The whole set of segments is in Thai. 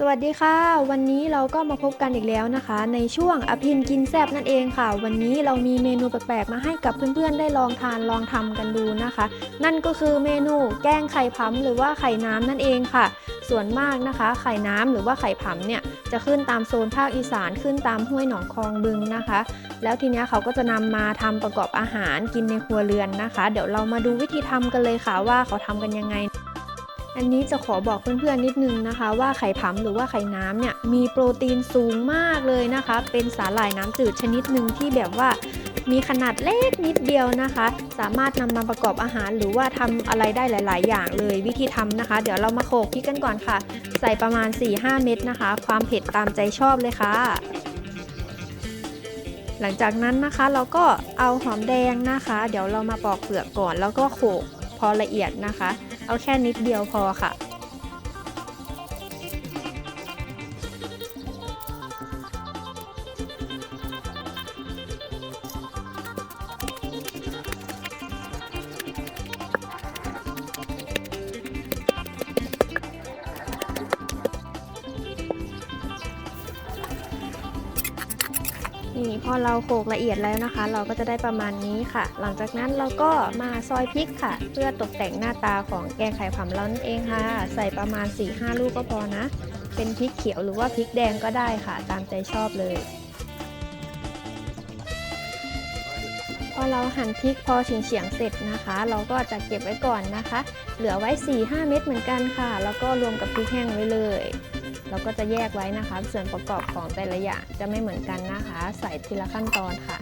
สวัสดีค่ะ วันนี้เราก็มาพบกันอีกแล้วนะคะ ในช่วงอภินกินแซบนั่นเองค่ะ วันนี้เรามีเมนูแปลกๆ มาให้กับเพื่อนๆ ได้ลองทานลองทำกันดูนะคะ นั่นก็คือเมนูแกงไข่ผำหรือว่าไข่น้ำนั่นเองค่ะ ส่วนมากนะคะ ไข่น้ำหรือว่าไข่ผำเนี่ยจะขึ้นตามโซนภาคอีสานขึ้นตามห้วยหนองคลองบึงนะคะ แล้วทีนี้เขาก็จะนำมาทำประกอบอาหารกินในครัวเรือนนะคะ เดี๋ยวเรามาดูวิธีทำกันเลยค่ะว่าเขาทำกันยังไง อันนี้จะขอบอกเพื่อนๆนิดนึงนะคะ ว่าไข่ผำหรือว่าไข่น้ำเนี่ยมีโปรตีนสูงมากเลยนะคะ เป็นสาหร่ายน้ำจืดชนิดหนึ่งที่แบบว่ามีขนาดเล็กนิดเดียวนะคะ สามารถนำมาประกอบอาหารหรือว่าทำอะไรได้หลาย ๆ อย่างเลยวิธีทำนะคะ เดี๋ยวเรามาโขลกพริกกันก่อนค่ะ ใส่ประมาณ 4-5 เม็ดนะคะ ความเผ็ดตามใจชอบเลยค่ะ หลังจากนั้นนะคะเราก็เอาหอมแดงนะคะ เดี๋ยวเรามาปอกเปลือกก่อนแล้วก็โขลก พอละเอียดนะคะ เอาแค่นิดเดียวพอค่ะ พอเราโขลกละเอียดแล้วนะคะ เราก็จะได้ประมาณนี้ค่ะ หลังจากนั้นเราก็มาซอยพริกค่ะ เพื่อตกแต่งหน้าตาของแกงไข่ผำเรานั่นเองค่ะ ใส่ประมาณ 4-5 ลูกก็พอนะ เป็นพริกเขียวหรือว่าพริกแดงก็ได้ค่ะ ตามใจชอบเลยพอเราหั่นพริกพอเฉียงๆเสร็จนะคะ เราก็จะเก็บไว้ก่อนนะคะ เหลือไว้ 4-5 เม็ดเหมือนกันค่ะ แล้วก็รวมกับพริกแห้งไว้เลย เราก็จะแยกไว้นะคะ ส่วนประกอบของแต่ละอย่างจะไม่เหมือนกันนะคะ ใส่ทีละขั้นตอนค่ะ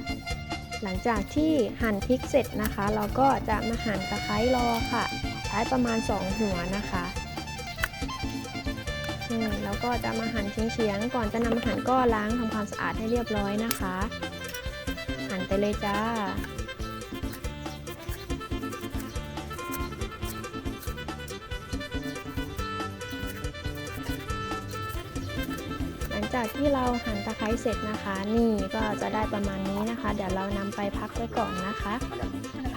หลังจากที่หั่นพริกเสร็จนะคะ เราก็จะมาหั่นตะไคร้รอค่ะ ใช้ประมาณ 2 หัวนะคะแล้วก็จะมาหั่นเฉียงๆก่อนจะนำมาหั่นก็ล้างทำความสะอาดให้เรียบร้อยนะคะ หั่นไปเลยจ้า จากที่เราหั่นตะไคร้เสร็จนะคะ นี่ก็จะได้ประมาณนี้นะคะ เดี๋ยวเรานำไปพักไว้ก่อนนะคะ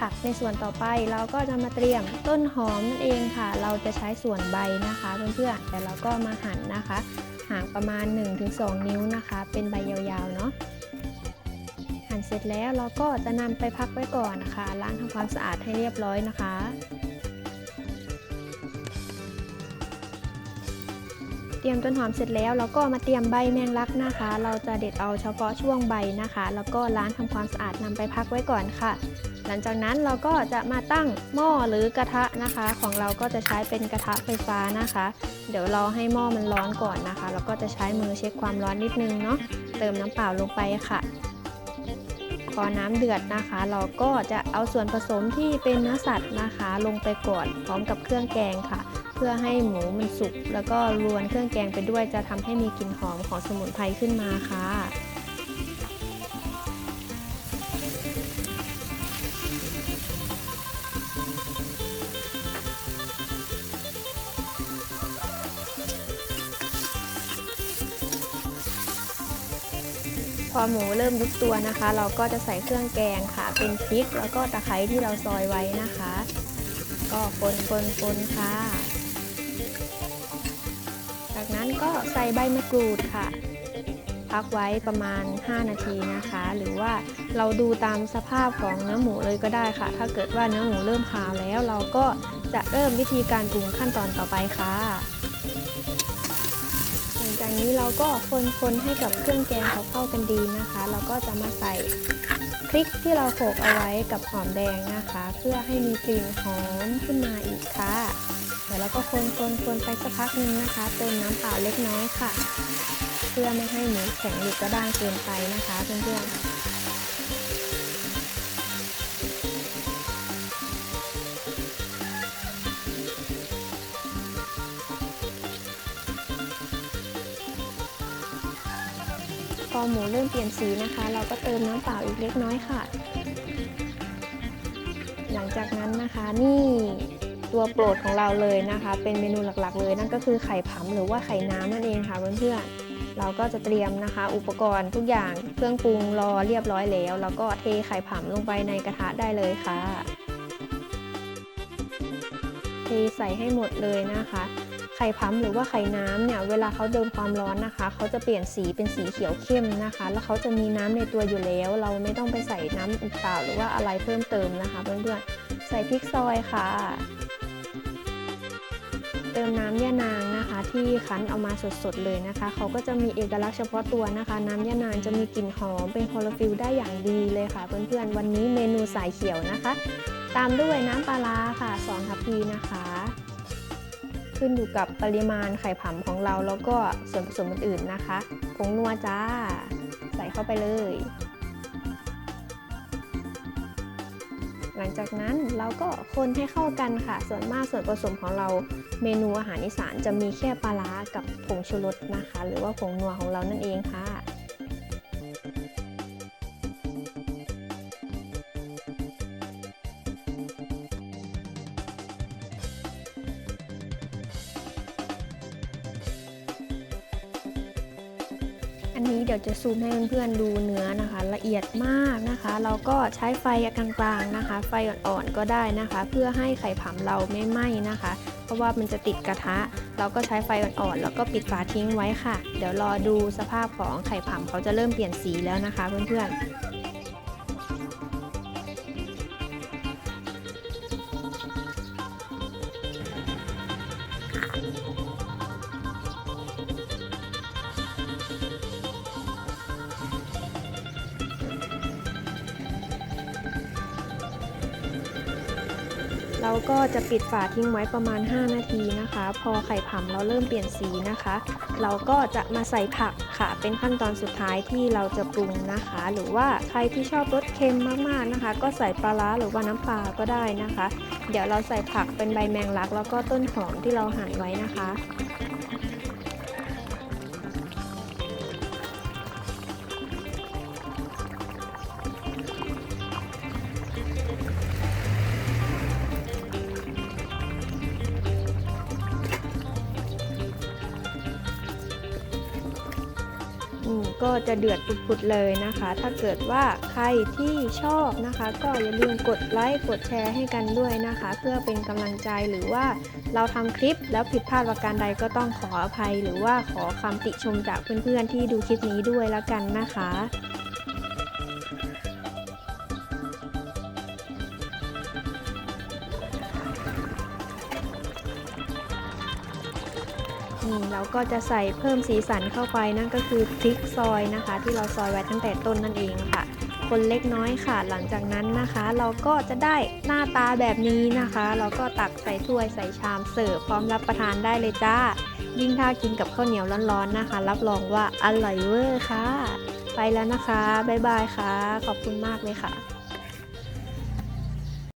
ผักในส่วนต่อไปเราก็จะมาเตรียมต้นหอมนั่นเองค่ะ เราจะใช้ส่วนใบนะคะเพื่อนๆแต่เราก็มาหั่นนะคะห่างประมาณ 1-2 นิ้วนะคะ เป็นใบยาวๆเนาะหั่นเสร็จแล้วเราก็จะนำไปพักไว้ก่อนนะคะล้างทำความสะอาดให้เรียบร้อยนะคะ เตรียมต้นหอมเสร็จแล้วเราก็มาเตรียมใบแมงลักนะคะ เราจะเด็ดเอาเฉพาะช่วงใบนะคะ แล้วก็ล้างทำความสะอาดนำไปพักไว้ก่อนค่ะ หลังจากนั้นเราก็จะมาตั้งหม้อหรือกระทะนะคะ ของเราก็จะใช้เป็นกระทะไฟฟ้านะคะ เดี๋ยวเราให้หม้อมันร้อนก่อนนะคะ แล้วก็จะใช้มือเช็คความร้อนนิดนึงเนาะเติมน้ำเปล่าลงไปค่ะพอน้ำเดือดนะคะ เราก็จะเอาส่วนผสมที่เป็นเนื้อสัตว์นะคะ ลงไปก่อนพร้อมกับเครื่องแกงค่ะ พื่อให้หมูมันสุกแล้วก็รวนเครื่องแกงไปด้วยจะทำให้มีกลิ่นหอมของสมุนไพรขึ้นมาค่ะพอหมูเริ่มยุบตัวนะคะ เราก็จะใส่เครื่องแกงค่ะ เป็นพริกแล้วก็ตะไคร้ที่เราซอยไว้นะคะ ก็คนคนคนค่ะ นั้นก็ใส่ใบมะกรูดค่ะ พักไว้ประมาณ 5 นาทีนะคะ หรือว่าเราดูตามสภาพของเนื้อหมูเลยก็ได้ค่ะ ถ้าเกิดว่าเนื้อหมูเริ่มขาวแล้ว เราก็จะเริ่มวิธีการปรุงขั้นตอนต่อไปค่ะหลังจากนี้เราก็คนๆให้กับเครื่องแกงเขาเข้ากันดีนะคะ เราก็จะมาใส่พริกที่เราโขลกเอาไว้กับหอมแดงนะคะ เพื่อให้มีกลิ่นหอมขึ้นมาอีกค่ะ ดี๋ยวเราก็คนๆๆไปสักพักหนึงนะคะ เติมน้ำเปล่าเล็กน้อยค่ะ เพื่อไม่ให้หมูแข็งหรือกระด้างเกินไปนะคะเพื่อนๆพอหมูเริ่มเปลี่ยนสีนะคะ เราก็เติมน้ำเปล่าอีกเล็กน้อยค่ะ หลังจากนั้นนะคะนี่ ตัวโปรดของเราเลยนะคะ เป็นเมนูหลักๆ เลย นั่นก็คือไข่ผำหรือว่าไข่น้ำนั่นเองค่ะเพื่อนๆเราก็จะเตรียมนะคะ อุปกรณ์ทุกอย่างเครื่องปรุงรอเรียบร้อยแล้ว แล้วก็เทไข่ผำลงไปในกระทะได้เลยค่ะ เทใส่ให้หมดเลยนะคะไข่พัมหรือว่าไข่น้ำเนี่ยเวลาเขาโดนความร้อนนะคะ เขาจะเปลี่ยนสีเป็นสีเขียวเข้มนะคะ แล้วเขาจะมีน้ำในตัวอยู่แล้ว เราไม่ต้องไปใส่น้ำเปล่าหรือว่าอะไรเพิ่มเติมนะคะเพื่อนๆใส่พริกซอยค่ะ เติมน้ำย่านางนะคะ ที่คั้นเอามาสดๆเลยนะคะ เขาก็จะมีเอกลักษณ์เฉพาะตัวนะคะ น้ำย่านางจะมีกลิ่นหอมเป็นคลอโรฟิลได้อย่างดีเลยค่ะ เพื่อนๆวันนี้เมนูสายเขียวนะคะ ตามด้วยน้ำปลาร้าค่ะสองทัพพีนะคะ ขึ้นอยู่กับปริมาณไข่ผำของเราแล้วก็ส่วนผสมอื่นๆนะคะผงนัวจ้า ใส่เข้าไปเลยหลังจากนั้นเราก็คนให้เข้ากันค่ะ ส่วนมากส่วนผสมของเรา เมนูอาหารอีสานจะมีแค่ปลาร้ากับผงชูรสนะคะ หรือว่าผงนัวของเรานั่นเองค่ะ อันนี้เดี๋ยวจะซูมให้เพื่อนๆดูเนื้อนะคะ ละเอียดมากนะคะ เราก็ใช้ไฟกลางๆนะคะ ไฟอ่อนๆก็ได้นะคะ เพื่อให้ไข่ผำเราไม่ไหม้นะคะ เพราะว่ามันจะติดกระทะ เราก็ใช้ไฟอ่อนๆแล้วก็ปิดฝาทิ้งไว้ค่ะ เดี๋ยวรอดูสภาพของไข่ผำเขาจะเริ่มเปลี่ยนสีแล้วนะคะ เพื่อนๆ เราก็จะปิดฝาทิ้งไว้ประมาณ 5 นาทีนะคะ พอไข่ผำเราเริ่มเปลี่ยนสีนะคะ เราก็จะมาใส่ผักค่ะ เป็นขั้นตอนสุดท้ายที่เราจะปรุงนะคะ หรือว่าใครที่ชอบรสเค็มมากๆนะคะ ก็ใส่ปลาร้าหรือว่าน้ำปลาก็ได้นะคะ เดี๋ยวเราใส่ผักเป็นใบแมงลัก แล้วก็ต้นหอมที่เราหั่นไว้นะคะ ก็จะเดือดปุดๆเลยนะคะ ถ้าเกิดว่าใครที่ชอบนะคะ ก็อย่าลืมกดไลค์กดแชร์ให้กันด้วยนะคะ เพื่อเป็นกำลังใจหรือว่าเราทำคลิปแล้วผิดพลาดประการใดก็ต้องขออภัย หรือว่าขอคำติชมจากเพื่อนๆที่ดูคลิปนี้ด้วยแล้วกันนะคะ นี่เราก็จะใส่เพิ่มสีสันเข้าไปนั่นก็คือพริกซอยนะคะ ที่เราซอยไว้ตั้งแต่ต้นนั่นเองค่ะ คนเล็กน้อยค่ะ หลังจากนั้นนะคะ เราก็จะได้หน้าตาแบบนี้นะคะ เราก็ตักใส่ถ้วยใส่ชามเสิร์ฟพร้อมรับประทานได้เลยจ้า ยิ่งถ้ากินกับข้าวเหนียวร้อนๆนะคะ รับรองว่าอร่อยเวอร์ค่ะ ไปแล้วนะคะบ๊ายบายค่ะ ขอบคุณมากเลยค่ะ